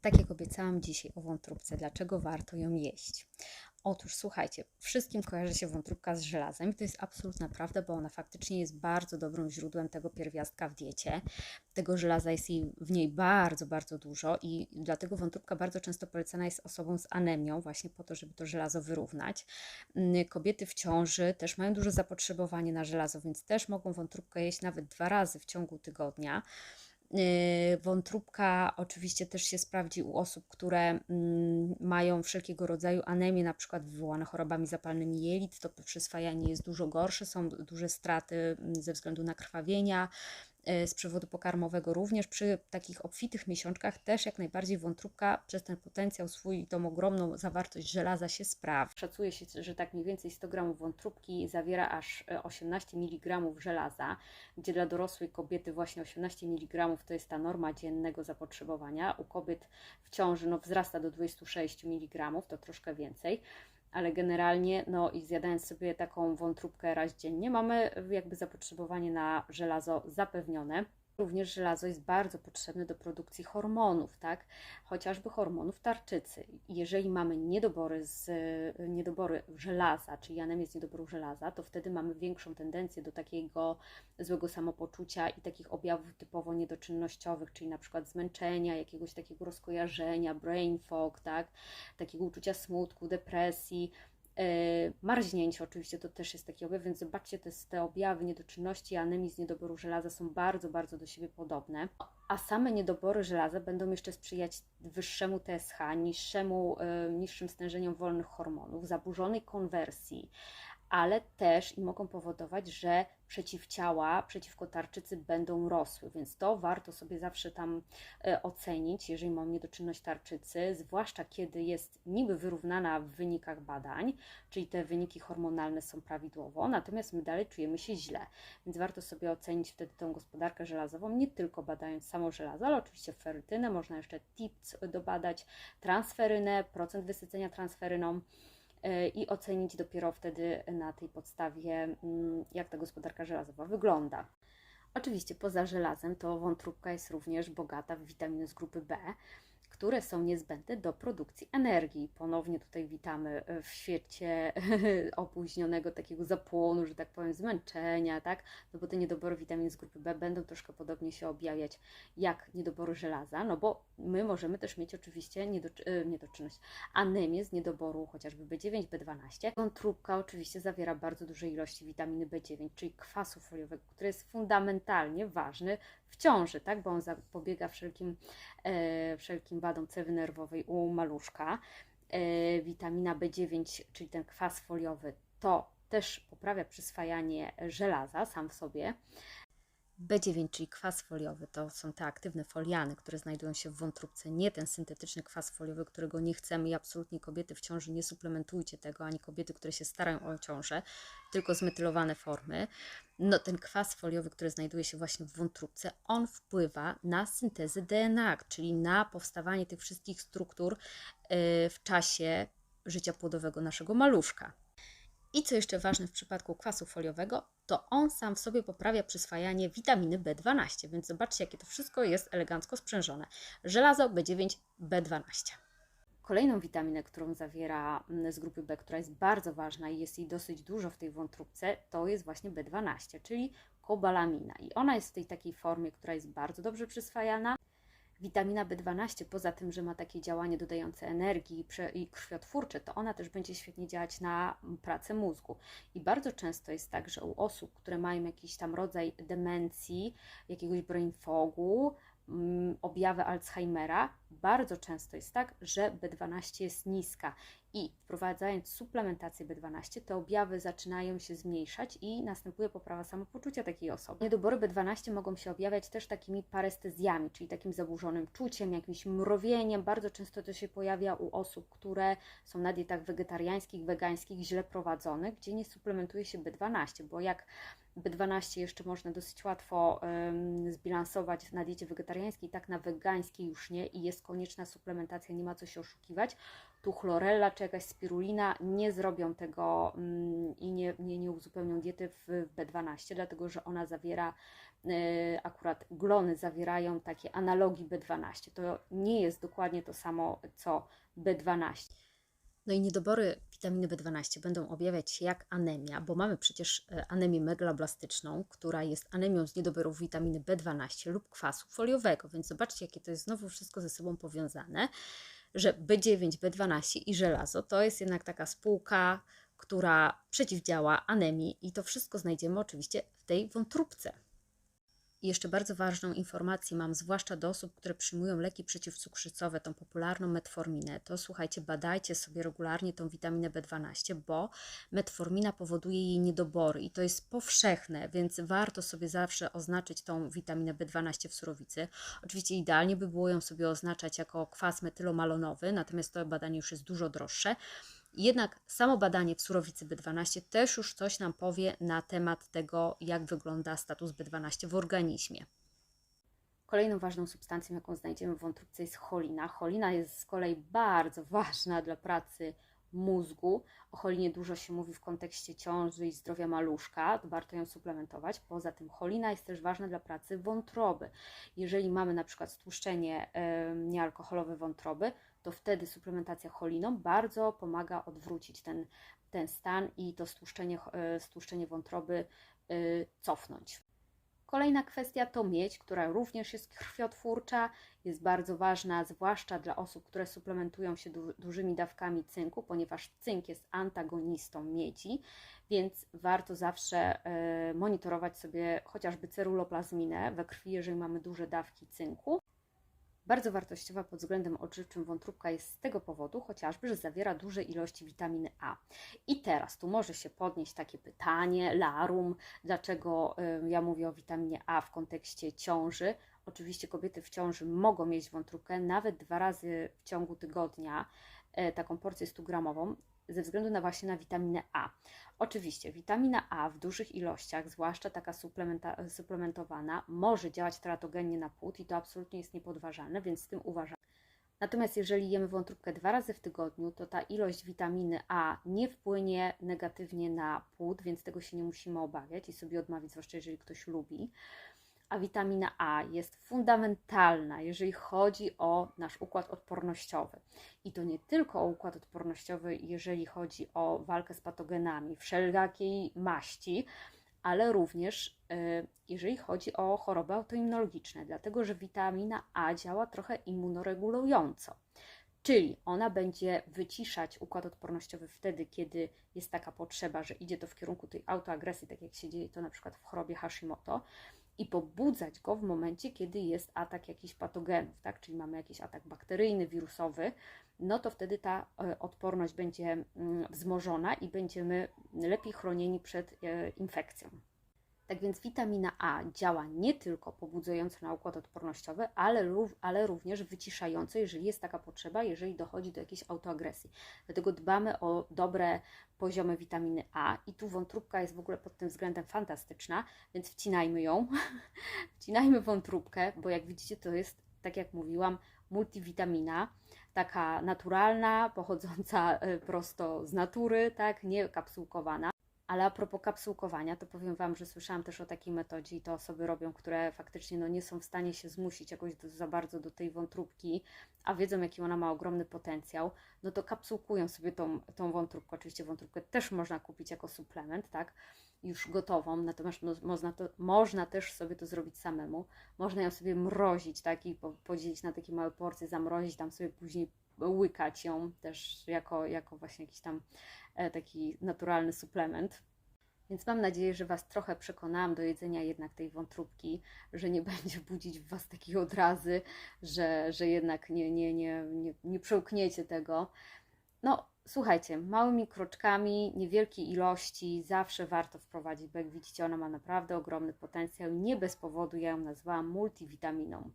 Tak jak obiecałam dzisiaj o wątróbce, dlaczego warto ją jeść? Otóż słuchajcie, wszystkim kojarzy się wątróbka z żelazem i to jest absolutna prawda, bo ona faktycznie jest bardzo dobrym źródłem tego pierwiastka w diecie. Tego żelaza jest jej w niej bardzo, bardzo dużo i dlatego wątróbka bardzo często polecana jest osobom z anemią, właśnie po to, żeby to żelazo wyrównać. Mm, Kobiety w ciąży też mają duże zapotrzebowanie na żelazo, więc też mogą wątróbkę jeść nawet dwa razy w ciągu tygodnia. Yy, Wątróbka oczywiście też się sprawdzi u osób, które mm, mają wszelkiego rodzaju anemię, na przykład wywołane chorobami zapalnymi jelit, to przyswajanie jest dużo gorsze, są duże straty mm, ze względu na krwawienia, z przewodu pokarmowego również. Przy takich obfitych miesiączkach też jak najbardziej wątróbka przez ten potencjał swój i tą ogromną zawartość żelaza się sprawdzi. Szacuje się, że tak mniej więcej 100 gramów wątróbki zawiera aż e, 18 mg żelaza, gdzie dla dorosłej kobiety właśnie 18 mg to jest ta norma dziennego zapotrzebowania. U kobiet w ciąży no, wzrasta do 26 mg, to troszkę więcej. Ale generalnie, no i zjadając sobie taką wątróbkę raz dziennie, mamy jakby zapotrzebowanie na żelazo zapewnione. Również żelazo jest bardzo potrzebne do produkcji hormonów, tak? Chociażby hormonów tarczycy. Jeżeli mamy niedobory, z, niedobory żelaza, czyli anemię z niedoboru żelaza, to wtedy mamy większą tendencję do takiego złego samopoczucia i takich objawów typowo niedoczynnościowych, czyli na przykład zmęczenia, jakiegoś takiego rozkojarzenia, brain fog, tak? Takiego uczucia smutku, depresji. Yy, Marznięcie oczywiście to też jest taki objaw, więc zobaczcie, te, te objawy niedoczynności, anemii z niedoboru żelaza są bardzo, bardzo do siebie podobne. A same niedobory żelaza będą jeszcze sprzyjać wyższemu TSH, niższemu, yy, niższym stężeniom wolnych hormonów, zaburzonej konwersji, ale też i mogą powodować, że przeciwciała przeciwko tarczycy będą rosły, więc to warto sobie zawsze tam e, ocenić, jeżeli mam niedoczynność tarczycy, zwłaszcza kiedy jest niby wyrównana w wynikach badań, czyli te wyniki hormonalne są prawidłowo, natomiast my dalej czujemy się źle, więc warto sobie ocenić wtedy tą gospodarkę żelazową, nie tylko badając samo żelazo, ale oczywiście ferytynę, można jeszcze TIPS dobadać, transferynę, procent wysycenia transferyną, i ocenić dopiero wtedy na tej podstawie, mm, jak ta gospodarka żelazowa wygląda. Oczywiście poza żelazem to wątróbka jest również bogata w witaminy z grupy B, które są niezbędne do produkcji energii. Ponownie tutaj witamy w świecie opóźnionego takiego zapłonu, że tak powiem, zmęczenia, tak? No bo te niedobory witamin z grupy B będą troszkę podobnie się objawiać jak niedobory żelaza, no bo my możemy też mieć oczywiście niedoczy- e, niedoczynność, anemię z niedoboru chociażby B9, B12. Wątróbka oczywiście zawiera bardzo duże ilości witaminy B9, czyli kwasu foliowego, który jest fundamentalnie ważny w ciąży, tak? Bo on zapobiega wszelkim, e, wszelkim wadom cewy nerwowej u maluszka. E, witamina B9, czyli ten kwas foliowy, to też poprawia przyswajanie żelaza sam w sobie. B9, czyli kwas foliowy, to są te aktywne foliany, które znajdują się w wątróbce, nie ten syntetyczny kwas foliowy, którego nie chcemy i absolutnie kobiety w ciąży nie suplementujcie tego, ani kobiety, które się starają o ciążę, tylko zmetylowane formy. No ten kwas foliowy, który znajduje się właśnie w wątróbce, on wpływa na syntezę DNA, czyli na powstawanie tych wszystkich struktur yy, w czasie życia płodowego naszego maluszka. I co jeszcze ważne w przypadku kwasu foliowego, to on sam w sobie poprawia przyswajanie witaminy B12, więc zobaczcie, jakie to wszystko jest elegancko sprzężone. Żelazo B9, B12. Kolejną witaminę, którą zawiera mm, z grupy B, która jest bardzo ważna i jest jej dosyć dużo w tej wątróbce, to jest właśnie B12, czyli kobalamina. I ona jest w tej takiej formie, która jest bardzo dobrze przyswajana. Witamina B12, poza tym, że ma takie działanie dodające energii i krwiotwórcze, to ona też będzie świetnie działać na pracę mózgu. I bardzo często jest tak, że u osób, które mają jakiś tam rodzaj demencji, jakiegoś brain fogu, mm, objawy Alzheimera, bardzo często jest tak, że B12 jest niska i wprowadzając suplementację B12, te objawy zaczynają się zmniejszać i następuje poprawa samopoczucia takiej osoby. Niedobory B12 mogą się objawiać też takimi parestezjami, czyli takim zaburzonym czuciem, jakimś mrowieniem. Bardzo często to się pojawia u osób, które są na dietach wegetariańskich, wegańskich, źle prowadzonych, gdzie nie suplementuje się B12, bo jak B12 jeszcze można dosyć łatwo um, zbilansować na diecie wegetariańskiej, tak na wegańskiej już nie i jest konieczna suplementacja, nie ma co się oszukiwać. Tu chlorella czy jakaś spirulina nie zrobią tego um, i nie, nie, nie uzupełnią diety w B12, dlatego że ona zawiera y, akurat glony zawierają takie analogi B12. To nie jest dokładnie to samo co B12. No i niedobory witaminy B12 będą objawiać się jak anemia, bo mamy przecież e, anemię megaloblastyczną, która jest anemią z niedoborów witaminy B12 lub kwasu foliowego, więc zobaczcie, jakie to jest znowu wszystko ze sobą powiązane, że B9, B12 i żelazo to jest jednak taka spółka, która przeciwdziała anemii i to wszystko znajdziemy oczywiście w tej wątróbce. I jeszcze bardzo ważną informację mam, zwłaszcza do osób, które przyjmują leki przeciwcukrzycowe, tą popularną metforminę, to słuchajcie, badajcie sobie regularnie tą witaminę B12, bo metformina powoduje jej niedobory i to jest powszechne, więc warto sobie zawsze oznaczyć tą witaminę B12 w surowicy. Oczywiście idealnie by było ją sobie oznaczać jako kwas metylomalonowy, natomiast to badanie już jest dużo droższe. Jednak samo badanie w surowicy B12 też już coś nam powie na temat tego, jak wygląda status B12 w organizmie. Kolejną ważną substancją, jaką znajdziemy w wątróbce jest cholina. Cholina jest z kolei bardzo ważna dla pracy mózgu. O cholinie dużo się mówi w kontekście ciąży i zdrowia maluszka, to warto ją suplementować. Poza tym cholina jest też ważna dla pracy wątroby. Jeżeli mamy na przykład stłuszczenie niealkoholowe wątroby, to wtedy suplementacja choliną bardzo pomaga odwrócić ten, ten stan i to stłuszczenie, e, stłuszczenie wątroby e, cofnąć. Kolejna kwestia to miedź, która również jest krwiotwórcza, jest bardzo ważna, zwłaszcza dla osób, które suplementują się du dużymi dawkami cynku, ponieważ cynk jest antagonistą miedzi, więc warto zawsze y, monitorować sobie chociażby ceruloplazminę we krwi, jeżeli mamy duże dawki cynku. Bardzo wartościowa pod względem odżywczym wątróbka jest z tego powodu chociażby, że zawiera duże ilości witaminy A. I teraz tu może się podnieść takie pytanie, larum, dlaczego y, ja mówię o witaminie A w kontekście ciąży. Oczywiście kobiety w ciąży mogą mieć wątróbkę nawet dwa razy w ciągu tygodnia, y, taką porcję 100 gramową ze względu na właśnie na witaminę A. Oczywiście witamina A w dużych ilościach, zwłaszcza taka suplementowana, może działać teratogennie na płód i to absolutnie jest niepodważalne, więc z tym uważam. Natomiast jeżeli jemy wątróbkę dwa razy w tygodniu, to ta ilość witaminy A nie wpłynie negatywnie na płód, więc tego się nie musimy obawiać i sobie odmawiać, zwłaszcza jeżeli ktoś lubi a witamina A jest fundamentalna, jeżeli chodzi o nasz układ odpornościowy. I to nie tylko o układ odpornościowy, jeżeli chodzi o walkę z patogenami wszelkiej maści, ale również y, jeżeli chodzi o choroby autoimmunologiczne, dlatego że witamina A działa trochę immunoregulująco. Czyli ona będzie wyciszać układ odpornościowy wtedy, kiedy jest taka potrzeba, że idzie to w kierunku tej autoagresji, tak jak się dzieje to na przykład w chorobie Hashimoto i pobudzać go w momencie, kiedy jest atak jakichś patogenów, tak? czyli mamy jakiś atak bakteryjny, wirusowy, no to wtedy ta e, odporność będzie mm, wzmożona i będziemy lepiej chronieni przed e, infekcją. Tak więc witamina A działa nie tylko pobudzająco na układ odpornościowy, ale, ale również wyciszająco, jeżeli jest taka potrzeba, jeżeli dochodzi do jakiejś autoagresji. Dlatego dbamy o dobre poziomy witaminy A i tu wątróbka jest w ogóle pod tym względem fantastyczna, więc wcinajmy ją, wcinajmy wątróbkę, bo jak widzicie to jest, tak jak mówiłam, multivitamina, taka naturalna, pochodząca e, prosto z natury, tak, nie kapsułkowana. Ale a propos kapsułkowania, to powiem Wam, że słyszałam też o takiej metodzie i to osoby robią, które faktycznie no, nie są w stanie się zmusić jakoś do, za bardzo do tej wątróbki, a wiedzą, jaki ona ma ogromny potencjał, no to kapsułkują sobie tą, tą wątróbkę. Oczywiście wątróbkę też można kupić jako suplement, tak, już gotową, natomiast no, można, to, można też sobie to zrobić samemu. Można ją sobie mrozić, tak, i podzielić na takie małe porcje, zamrozić, tam sobie później łykać ją też jako, jako właśnie jakiś tam taki naturalny suplement. Więc mam nadzieję, że Was trochę przekonałam do jedzenia jednak tej wątróbki, że nie będzie budzić w Was takiej odrazy, że, że jednak nie, nie, nie, nie, nie przełkniecie tego. No, słuchajcie, małymi kroczkami, niewielkiej ilości zawsze warto wprowadzić, bo jak widzicie, ona ma naprawdę ogromny potencjał nie bez powodu ja ją nazwałam multivitaminą.